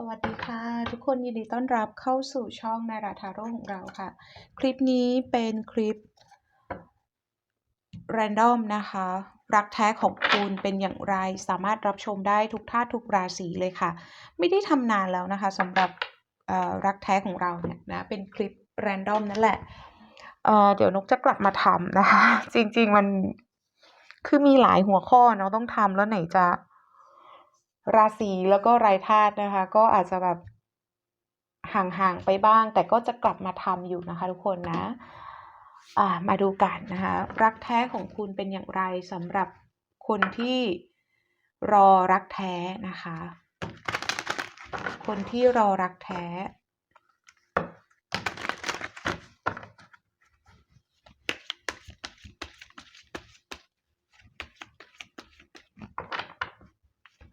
สวัสดีค่ะ ทุกคนยินดีต้อนรับเข้าสู่ช่องนาราทาโร่ของเราค่ะ คลิปนี้เป็นคลิป แรนดอมนะคะ รักแท้ของคุณเป็นอย่างไรสามารถรับชมได้ทุกท่าทุกราศีเลยค่ะ ไม่ได้ทำนานแล้วนะคะสำหรับรักแท้ของเราเนี่ยนะเป็นคลิปแรนดอมนั่นแหละเเดี๋ยวนกจะกลับมาทำนะคะ จริงๆมันคือมีหลายหัวข้อเนาะต้องทำแล้วไหนจะ ราศีแล้วก็รายธาตุนะคะ ก็อาจจะแบบห่างๆไปบ้าง แต่ก็จะกลับมาทำอยู่นะคะ ทุกคนนะามาดูกันนะคะ รักแท้ของคุณเป็นอย่างไรสำหรับคนที่รอรักแท้นะคะ คนที่รอรักแท้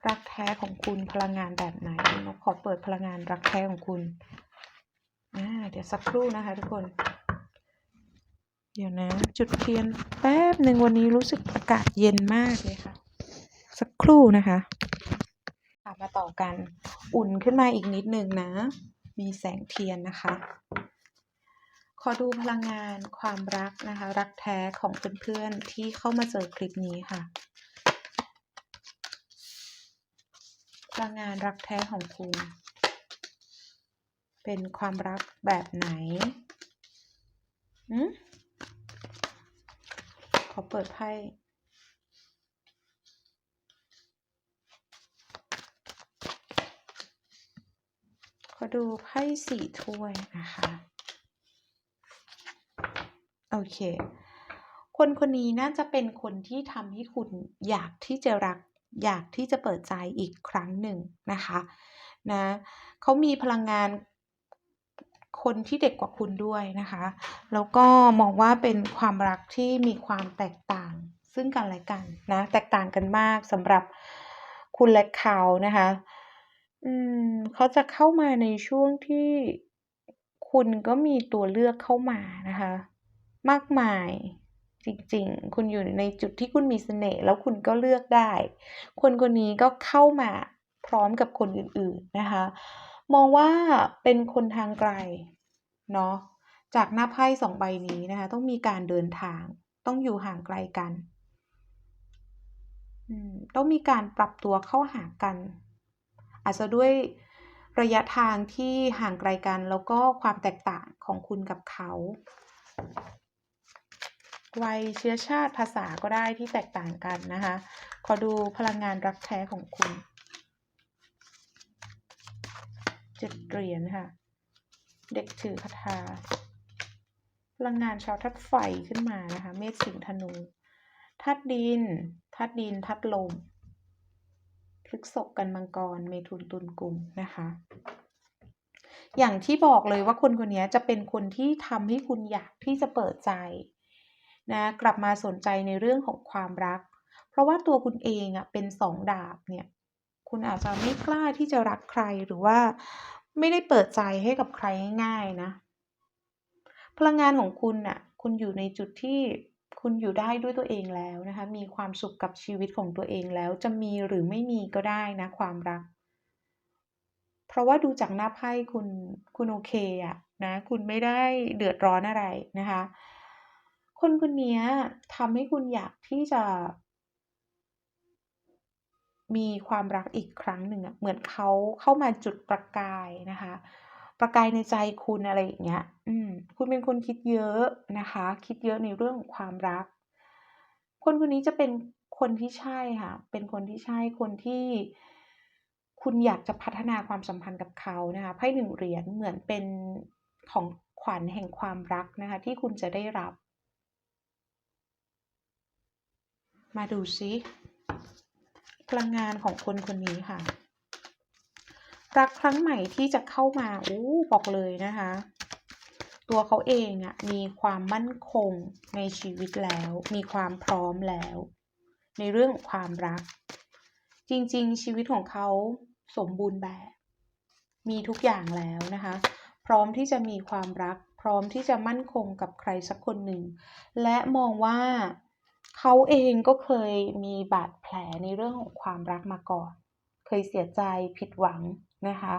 รัก แท้ของคุณพลังงานแบบไหนนกขอเปิดพลังงานรักแท้ของคุณอ่าเดี๋ยวสักครู่นะคะ ทุกคน เดี๋ยวนะจุดเทียนแป๊บหนึ่งวันนี้รู้สึกอากาศเย็นมากเลยค่ะ สักครู่นะคะค่ะมาต่อกันอุ่นขึ้นมาอีกนิดนึงนะ มีแสงเทียนนะคะ ขอดูพลังงานความรักนะคะ รักแท้ของเพื่อนๆที่เข้ามาเจอคลิปนี้ค่ะ ลังงานรักแท้ของคุณ เป็นความรักแบบไหนอืมขอเปิดไพ่ขอดูไพ่สี่ถ้วยนะคะ โอเค คนคนนี้น่าจะเป็นคนที่ทำให้คุณอยากที่จะรัก อยากที่จะเปิดใจอีกครั้งหนึ่งนะคะนะเขามีพลังงานคนที่เด็กกว่าคุณด้วยนะคะ แล้วก็มองว่าเป็นความรักที่มีความแตกต่าง ซึ่งกันและกันนะ แตกต่างกันมากสำหรับคุณและเขานะคะ อืมเขาจะเข้ามาในช่วงที่คุณก็มีตัวเลือกเข้ามานะคะ มากมาย จริงๆ คุณอยู่ในจุดที่คุณมีเสน่ห์แล้วคุณก็เลือกได้ คนคนนี้ก็เข้ามาพร้อมกับคนอื่นๆนะคะ มองว่าเป็นคนทางไกลเนาะจากหน้าไพ่สองใบนี้นะคะ ต้องมีการเดินทาง ต้องอยู่ห่างไกลกันต้องมีการปรับตัวเข้าหากัน อาจจะด้วยระยะทางที่ห่างไกลกัน แล้วก็ความแตกต่างของคุณกับเขา วัยเชื้อชาติภาษาก็ได้ที่แตกต่างกันนะคะ ขอดูพลังงานรักแท้ของคุณเจ็ดเหรียญค่ะ เด็กถือคาถาพลังงานชาวทัดไฟขึ้นมานะคะ เมษสิงธนูทัดดินทัดดินทัดลมพฤกษกกันมังกรเมถุนตุลกุมนะคะ อย่างที่บอกเลยว่าคนคนนี้จะเป็นคนที่ทำให้คุณอยากที่จะเปิดใจ นะกลับมาสนใจในเรื่องของความรัก เพราะว่าตัวคุณเองอะเป็นสองดาบเนี่ยคุณอาจจะไม่กล้าที่จะรักใครหรือว่าไม่ได้เปิดใจให้กับใครง่ายๆนะ พลังงานของคุณน่ะคุณอยู่ในจุดที่คุณอยู่ได้ด้วยตัวเองแล้วนะคะ มีความสุขกับชีวิตของตัวเองแล้ว จะมีหรือไม่มีก็ได้นะความรัก เพราะว่าดูจากหน้าไพ่คุณคุณโอเคอะนะ คุณไม่ได้เดือดร้อนอะไรนะคะ คนคนนี้ทำให้คุณอยากที่จะ มีความรักอีกครั้งหนึ่งอะเหมือนเขาเข้ามาจุดประกายนะคะ ประกายในใจคุณอะไรอย่างเงี้ย อืม คุณเป็นคนคิดเยอะนะคะ คิดเยอะในเรื่องของความรัก คนคนนี้จะเป็นคนที่ใช่ค่ะ เป็นคนที่ใช่คนที่คุณอยากจะพัฒนาความสัมพันธ์กับเขานะคะไพ่หนึ่งเหรียญเหมือนเป็นของขวัญแห่งความรักนะคะ ที่คุณจะได้รับ มาดูซิพลังงานของคนคนนี้ค่ะ รักครั้งใหม่ที่จะเข้ามาอู้บอกเลยนะคะ ตัวเขาเองอะมีความมั่นคงในชีวิตแล้ว มีความพร้อมแล้ว ในเรื่องของความรัก จริงๆ ชีวิตของเขาสมบูรณ์แบบ มีทุกอย่างแล้วนะคะ พร้อมที่จะมีความรัก พร้อมที่จะมั่นคงกับใครสักคนหนึ่ง และมองว่า เขาเองก็เคยมีบาดแผลในเรื่องของความรักมาก่อน เคยเสียใจผิดหวังนะคะ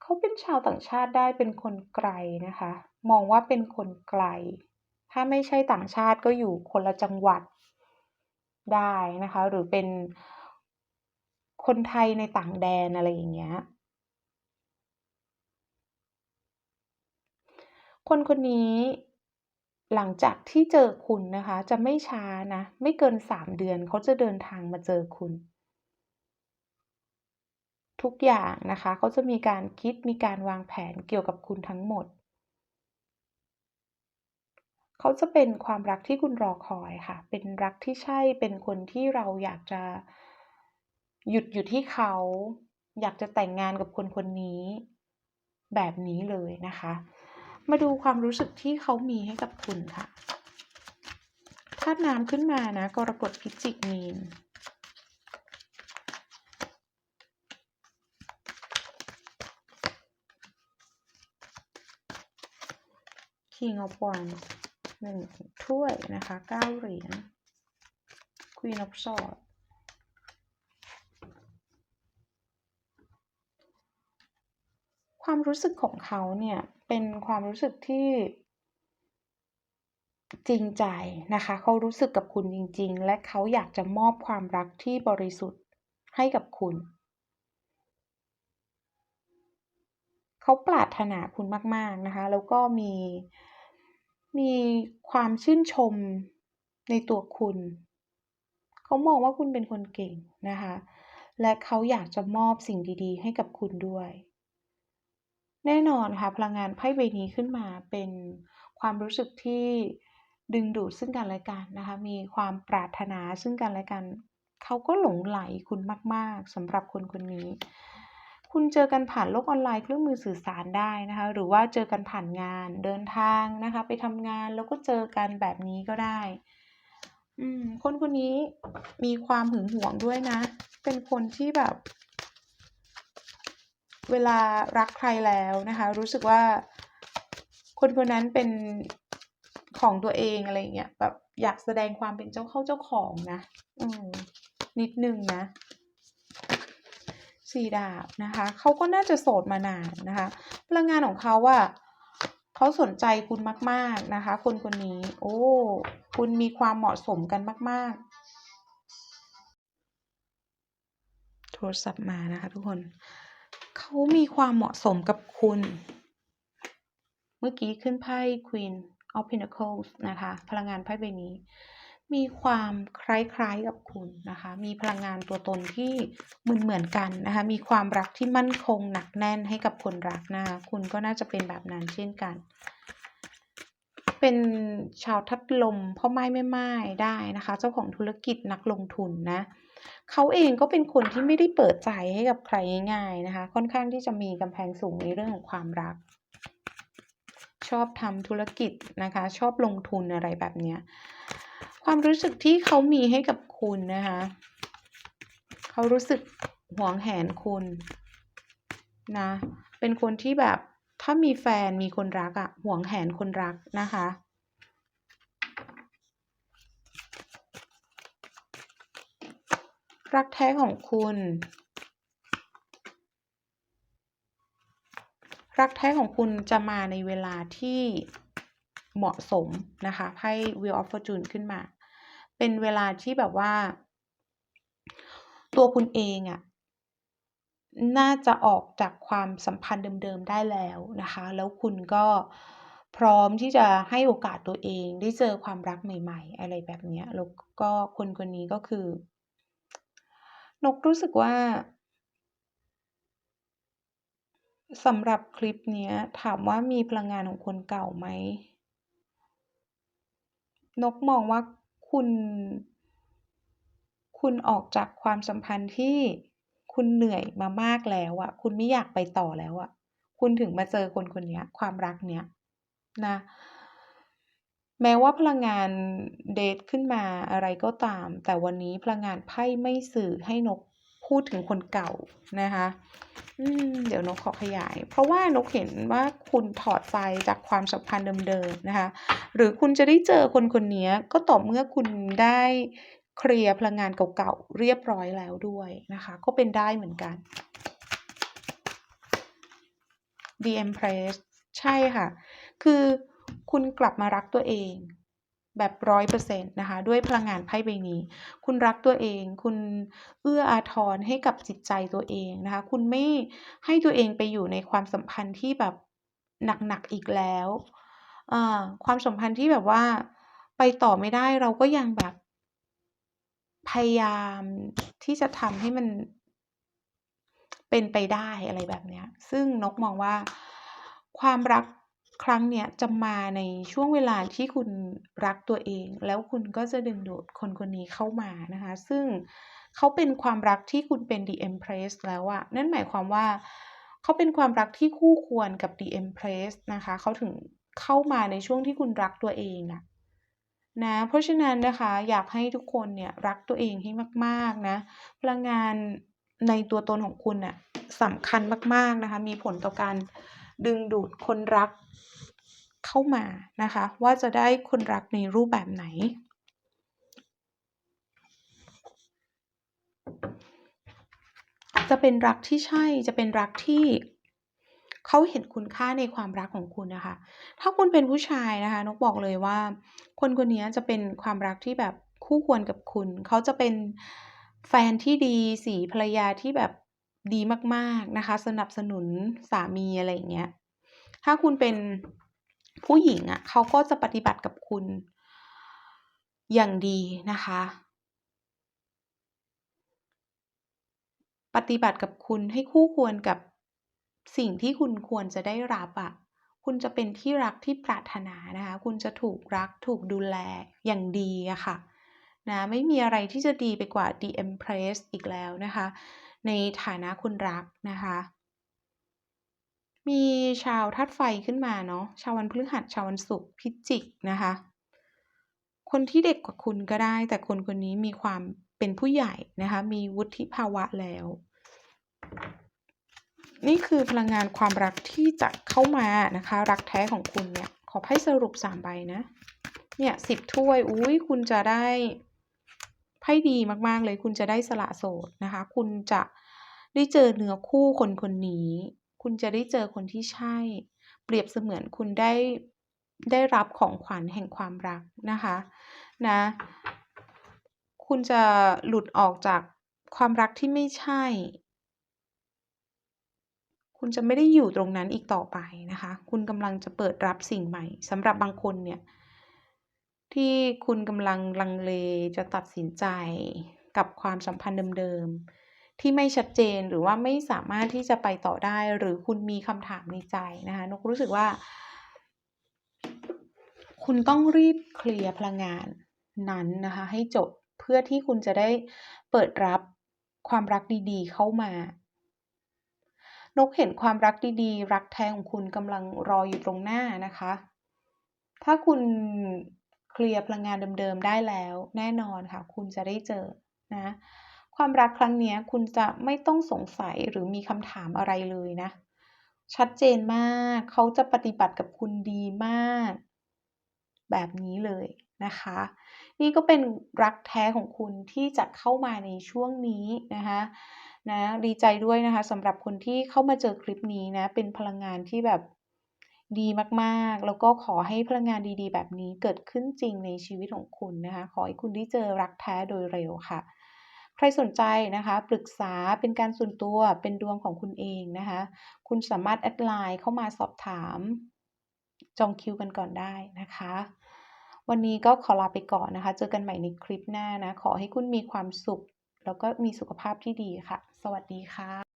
เขาเป็นชาวต่างชาติได้เป็นคนไกลนะคะ มองว่าเป็นคนไกล ถ้าไม่ใช่ต่างชาติก็อยู่คนละจังหวัดได้นะคะ หรือเป็นคนไทยในต่างแดนอะไรอย่างเงี้ย คนคนนี้ หลังจากที่เจอคุณนะคะ จะไม่ช้านะ ไม่เกิน3เดือนเขาจะเดินทางมาเจอคุณ ทุกอย่างนะคะเขาจะมีการคิดมีการวางแผนเกี่ยวกับคุณทั้งหมด เขาจะเป็นความรักที่คุณรอคอยค่ะ เป็นรักที่ใช่เป็นคนที่เราอยากจะหยุดอยู่ที่เขา อยากจะแต่งงานกับคนคนนี้ แบบนี้เลยนะคะ มาดูความรู้สึกที่เขามีให้กับคุณค่ะธาตุน้ำขึ้นมานะกรกฎพิจิกมีน King of Wands หนึ่งถ้วยนะคะเก้าเหรียญ Queen of Swords ความรู้สึกของเขาเนี่ยเป็นความรู้สึกที่จริงใจนะคะเขารู้สึกกับคุณจริง ๆ และเขาอยากจะมอบความรักที่บริสุทธิ์ให้กับคุณ เขาปรารถนาคุณมาก ๆ นะคะ แล้วก็มีมีความชื่นชมในตัวคุณ เขามองว่าคุณเป็นคนเก่งนะคะ และเขาอยากจะมอบสิ่งดี ๆ ให้กับคุณด้วย แน่นอนค่ะพลังงานไพ่ใบนี้ขึ้นมาเป็นความรู้สึกที่ดึงดูดซึ่งกันและกันนะคะมีความปรารถนาซึ่งกันและกัน เขาก็หลงไหลคุณมาก ๆสำหรับคนคนนี้ คุณเจอกันผ่านโลกออนไลน์เครื่องมือสื่อสารได้นะคะหรือว่าเจอกันผ่านงานเดินทางนะคะไปทำงานแล้วก็เจอกันแบบนี้ก็ได้คนคนนี้มีความหึงหวงด้วยนะ เป็นคนที่แบบ เวลารักใครแล้วนะคะ รู้สึกว่าคนคนนั้นเป็นของตัวเองอะไรเงี้ยแบบอยากแสดงความเป็นเจ้าเข้าเจ้าของนะ อืมนิดหนึ่งนะสี่ดาบนะคะเขาก็น่าจะโสดมานานนะคะ พลังงานของเขาอะเขาสนใจคุณมาก ๆนะคะ คนคนนี้ โอ้ คุณมีความเหมาะสมกันมาก ๆ โทรศัพท์มานะคะทุกคน เขามีความเหมาะสมกับคุณ เมื่อกี้ขึ้นไพ่ Queen of Pentacles นะคะ พลังงานไพ่ใบนี้ มีความคล้ายๆกับคุณนะคะ มีพลังงานตัวตนที่เหมือนเหมือนๆกันนะคะ มีความรักที่มั่นคงหนักแน่นให้กับคนรักนะคะคุณก็น่าจะเป็นแบบนั้นเช่นกัน เป็นชาวทัดลมพ่อไม้แม่ไม้ได้นะคะ เจ้าของธุรกิจนักลงทุนนะ เขาเองก็เป็นคนที่ไม่ได้เปิดใจให้กับใครง่ายๆนะคะ ค่อนข้างที่จะมีกำแพงสูงในเรื่องของความรัก ชอบทำธุรกิจนะคะ ชอบลงทุนอะไรแบบเนี้ยความรู้สึกที่เขามีให้กับคุณนะคะเขารู้สึกหวงแหนคุณนะเป็นคนที่แบบถ้ามีแฟนมีคนรักอะหวงแหนคนรักนะคะ รักแท้ของคุณ รักแท้ของคุณจะมาในเวลาที่เหมาะสมนะคะไพ่ Wheel of Fortune ขึ้นมา เป็นเวลาที่แบบว่า ตัวคุณเองอะน่าจะออกจากความสัมพันธ์เดิมๆได้แล้วนะคะ แล้วคุณก็พร้อมที่จะให้โอกาสตัวเองได้เจอความรักใหม่ ๆ อะไรแบบเนี้ยแล้วก็คนคนนี้ก็คือ นกรู้สึกว่าสำหรับคลิปเนี้ยถามว่ามีพลังงานของคนเก่าไหม นกมองว่าคุณ คุณออกจากความสัมพันธ์ที่คุณเหนื่อยมามากแล้วอะคุณไม่อยากไปต่อแล้วอะคุณถึงมาเจอคนคนนี้ความรักเนี้ยนะ แม้ว่าพลังงานเดทขึ้นมาอะไรก็ตาม แต่วันนี้พลังงานไพ่ไม่สื่อให้นกพูดถึงคนเก่านะคะเดี๋ยวนกขอขยาย เพราะว่านกเห็นว่าคุณถอดใจจากความสัมพันธ์เดิมๆนะคะ หรือคุณจะได้เจอคนคนนี้ก็ต่อเมื่อคุณได้เคลียร์พลังงานเก่าๆเรียบร้อยแล้วด้วยนะคะ ก็เป็นได้เหมือนกัน The Empress ใช่ค่ะ คือ คุณกลับมารักตัวเอง แบบร้อยเปอร์เซ็นต์นะคะ ด้วยพลังงานไพ่ใบนี้ คุณรักตัวเอง คุณเอื้ออาทรให้กับจิตใจตัวเองนะคะ คุณไม่ให้ตัวเองไปอยู่ในความสัมพันธ์ที่แบบหนักๆอีกแล้วความสัมพันธ์ที่แบบว่าไปต่อไม่ได้เราก็ยังแบบพยายามที่จะทำให้มันเป็นไปได้อะไรแบบเนี้ยซึ่งนกมองว่าความรัก ครั้งเนี้ยจะมาในช่วงเวลาที่คุณรักตัวเอง แล้วคุณก็จะดึงดูดคนคนนี้เข้ามานะคะ ซึ่งเขาเป็นความรักที่คุณเป็น The Empress แล้วอะนั่นหมายความว่าเขาเป็นความรักที่คู่ควรกับ The Empress นะคะเขาถึงเข้ามาในช่วงที่คุณรักตัวเองอะนะเพราะฉะนั้นนะคะอยากให้ทุกคนเนี่ยรักตัวเองให้มากๆนะพลังงานในตัวตนของคุณน่ะสำคัญมากๆนะคะ มีผลต่อการ ดึงดูดคนรักเข้ามานะคะ ว่าจะได้คนรักในรูปแบบไหน จะเป็นรักที่ใช่จะเป็นรักที่เขาเห็นคุณค่าในความรักของคุณนะคะ ถ้าคุณเป็นผู้ชายนะคะนกบอกเลยว่า คนคนนี้จะเป็นความรักที่แบบคู่ควรกับคุณ เขาจะเป็นแฟนที่ดีสีภรรยาที่แบบ ดีมากๆนะคะ สนับสนุนสามีอะไรอย่างเงี้ย ถ้าคุณเป็นผู้หญิงอะ่ะเขาก็จะปฏิบัติกับคุณอย่างดีนะคะ ปฏิบัติกับคุณให้คู่ควรกับสิ่งที่คุณควรจะได้รับอะ่ะ คุณจะเป็นที่รักที่ปรารถนานะคะ คุณจะถูกรักถูกดูแลอย่างดีอะค่ะนะไม่มีอะไรที่จะดีไปกว่า The Empress อีกแล้วนะคะ ในฐานะคุณรักนะคะ มีชาวธาตุไฟขึ้นมาเนาะชาววันพฤหัสชาววันศุกร์พิจิกนะคะ คนที่เด็กกว่าคุณก็ได้ แต่คนคนนี้มีความเป็นผู้ใหญ่นะคะ มีวุฒิภาวะแล้ว นี่คือพลังงานความรักที่จะเข้ามานะคะ รักแท้ของคุณเนี่ยขอไพ่สรุปสามใบนะ เนี่ยสิบถ้วย อุ้ยคุณจะได้ ไพ่ดีมากๆเลยคุณจะได้สละโสดนะคะ คุณจะได้เจอเนื้อคู่คนคนนี้ คุณจะได้เจอคนที่ใช่ เปรียบเสมือนคุณได้ได้รับของขวัญแห่งความรักนะคะนะคุณจะหลุดออกจากความรักที่ไม่ใช่ คุณจะไม่ได้อยู่ตรงนั้นอีกต่อไปนะคะ คุณกำลังจะเปิดรับสิ่งใหม่สำหรับบางคนเนี่ย ที่คุณกำลังลังเลจะตัดสินใจกับความสัมพันธ์เดิมๆ ที่ไม่ชัดเจนหรือว่าไม่สามารถที่จะไปต่อได้ หรือคุณมีคำถามในใจนะคะนกรู้สึกว่า คุณต้องรีบเคลียร์พลังงานนั้นนะคะ ให้จบเพื่อที่คุณจะได้เปิดรับความรักดีๆ เข้ามานกเห็นความรักดีๆ รักแท้ของคุณกำลังรออยู่ตรงหน้านะคะ ถ้าคุณ เคลียร์พลังงานเดิมๆได้แล้ว แน่นอนค่ะ คุณจะได้เจอนะความรักครั้งนี้คุณจะไม่ต้องสงสัยหรือมีคำถามอะไรเลยนะ ชัดเจนมากเขาจะปฏิบัติกับคุณดีมาก แบบนี้เลยนะคะ นี่ก็เป็นรักแท้ของคุณที่จะเข้ามาในช่วงนี้นะคะนะดีใจด้วยนะคะสำหรับคนที่เข้ามาเจอคลิปนี้นะ เป็นพลังงานที่แบบ ดีมากๆ แล้วก็ขอให้พลังงานดีๆ แบบนี้เกิดขึ้นจริงในชีวิตของคุณนะคะ ขอให้คุณได้เจอรักแท้โดยเร็วค่ะ ใครสนใจนะคะปรึกษาเป็นการส่วนตัวเป็นดวงของคุณเองนะคะ คุณสามารถแอดไลน์เข้ามาสอบถาม จองคิวกันก่อนได้นะคะ วันนี้ก็ขอลาไปก่อนนะคะ เจอกันใหม่ในคลิปหน้านะ ขอให้คุณมีความสุข แล้วก็มีสุขภาพที่ดีค่ะ สวัสดีค่ะ